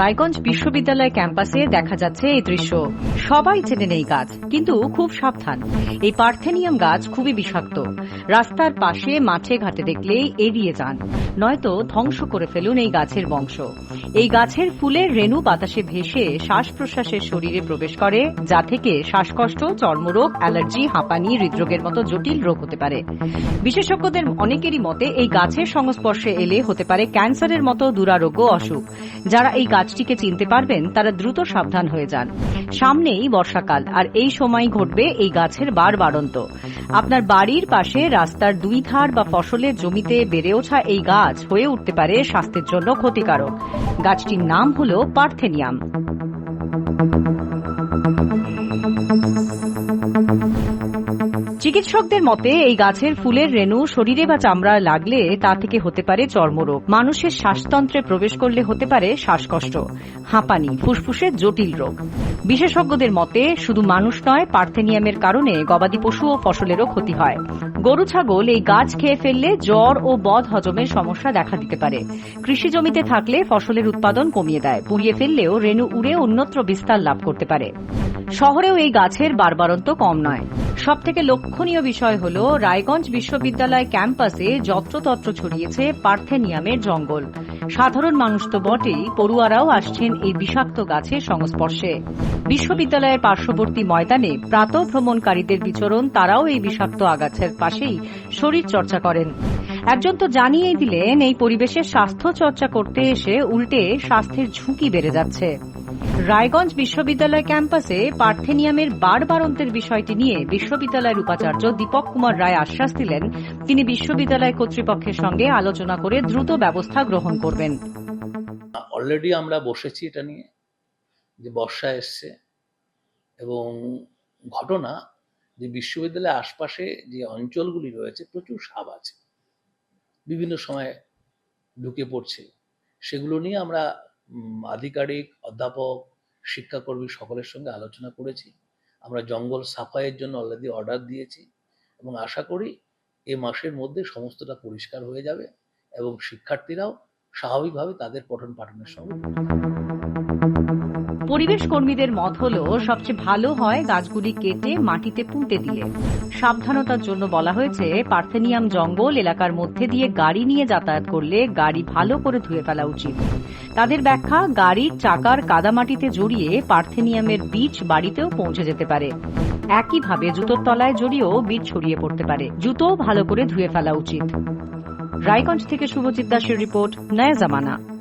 রায়গঞ্জ বিশ্ববিদ্যালয় ক্যাম্পাসে দেখা যাচ্ছে এই দৃশ্য। সবাই চেনেন এই গাছ, কিন্তু খুব সাবধান। এই পার্থেনিয়াম গাছ খুবই বিষাক্ত। রাস্তার পাশে মাঠে ঘাটে দেখলেই এড়িয়ে যান। নয়তো ধ্বংস করে ফেলুন এই গাছের বংশ। এই গাছের ফুলের রেণু বাতাসে ভেসে শ্বাস প্রশ্বাসের শরীরে প্রবেশ করে, যা থেকে শ্বাসকষ্ট, চর্মরোগ, অ্যালার্জি, হাঁপানি, হৃদরোগের মতো জটিল রোগ হতে পারে। বিশেষজ্ঞদের অনেকেরই মতে এই গাছের সংস্পর্শে এলে হতে পারে ক্যান্সারের মতো দুরারোগ্য অসুখ। যারা এই গাছটিকে চিনতে পারবেন, তারা দ্রুত সাবধান হয়ে যান। সামনেই বর্ষাকাল, আর এই সময় ঘটবে এই গাছের বার বাড়ন্ত। আপনার বাড়ির পাশে রাস্তার দুই ধার বা ফসলের জমিতে বেড়ে ওঠা এই গাছ হয়ে উঠতে পারে স্বাস্থ্যের জন্য ক্ষতিকারক। গাছটির নাম হল পার্থেনিয়াম। চিকিৎসকদের মতে, এই গাছের ফুলের রেণু শরীরে বা চামড়ায় লাগলে তা থেকে হতে পারে চর্মরোগ। মানুষের শ্বাসতন্ত্রে প্রবেশ করলে হতে পারে শ্বাসকষ্ট, হাঁপানি, ফুসফুসের জটিল রোগ। বিশেষজ্ঞদের মতে, শুধু মানুষ নয়, পার্থেনিয়ামের কারণে গবাদি পশু ও ফসলেরও ক্ষতি হয়। গরু, ছাগল এই গাছ খেয়ে ফেললে জ্বর ও বদ হজমের সমস্যা দেখা দিতে পারে। কৃষি জমিতে থাকলে ফসলের উৎপাদন কমিয়ে দেয়, পুড়িয়ে ফেললেও রেণু উড়ে অন্যত্র বিস্তার লাভ করতে পারে। শহরেও এই গাছের বারবারন্ত কম নয়। সব থেকে লক্ষণীয় বিষয় হল, রায়গঞ্জ বিশ্ববিদ্যালয় ক্যাম্পাসে যত্রতত্র ছড়িয়েছে পার্থেনিয়ামের জঙ্গল। সাধারণ মানুষ তো বটেই, পড়ুয়ারাও আসছেন এই বিষাক্ত গাছের সংস্পর্শে। বিশ্ববিদ্যালয়ের পার্শ্ববর্তী ময়দানে প্রাত ভ্রমণকারীদের বিচরণ, তারাও এই বিষাক্ত আগাছের পাশেই শরীর চর্চা করেন। একজন তো জানিয়েই দিলেন, এই পরিবেশে স্বাস্থ্য চর্চা করতে এসে উল্টে স্বাস্থ্যের ঝুঁকি বেড়ে যাচ্ছে। রায়গঞ্জ বিশ্ববিদ্যালয় ক্যাম্পাসে পার্থেনিয়ামের বাড়বাড়ন্তের বিষয়টি নিয়ে বিশ্ববিদ্যালয়ের উপাচার্য দীপক কুমার রায় আশ্বাস দিলেন, তিনি বিশ্ববিদ্যালয় কর্তৃপক্ষের সঙ্গে আলোচনা করে দ্রুত ব্যবস্থা গ্রহণ করবেন। অলরেডি আমরা বসেছি এটা নিয়ে, যে বর্ষা এসছে এবং ঘটনা, যে বিশ্ববিদ্যালয়ের আশপাশে যে অঞ্চলগুলি রয়েছে প্রচুর সাপ আছে। বিভিন্ন সময় ঢুকে পড়ছে। সেগুলো নিয়ে আমরা আধিকারিক, অধ্যাপক, শিক্ষাকর্মী সকলের সঙ্গে আলোচনা করেছি। আমরা জঙ্গল সাফাইয়ের জন্য অলরেডি অর্ডার দিয়েছি এবং আশা করি এ মাসের মধ্যে সমস্তটা পরিষ্কার হয়ে যাবে এবং শিক্ষার্থীরাও স্বাভাবিকভাবে তাদের পঠন পাঠনের সঙ্গে পরিবেশ কর্মীদের মত হল সবচেয়ে ভালো হয় গাছগুলি কেটে মাটিতে পুঁতে দিলে সাবধানতার জন্য বলা হয়েছে, পার্থেনিয়াম জঙ্গল এলাকার মধ্যে দিয়ে গাড়ি নিয়ে যাতায়াত করলে গাড়ি ভালো করে ধুয়ে ফেলা উচিত। তাদের ব্যাখ্যা গাড়ির চাকার কাদামাটিতে জড়িয়ে পার্থেনিয়ামের বীজ বাড়িতেও পৌঁছে যেতে পারে। একইভাবে জুতোর তলায় জড়িয়েও বীজ ছড়িয়ে পড়তে পারে। জুতোও ভালো করে ধুয়ে ফেলা উচিত। রায়গঞ্জ থেকে শুভজিৎ দাসের রিপোর্ট, নয়া জামানা।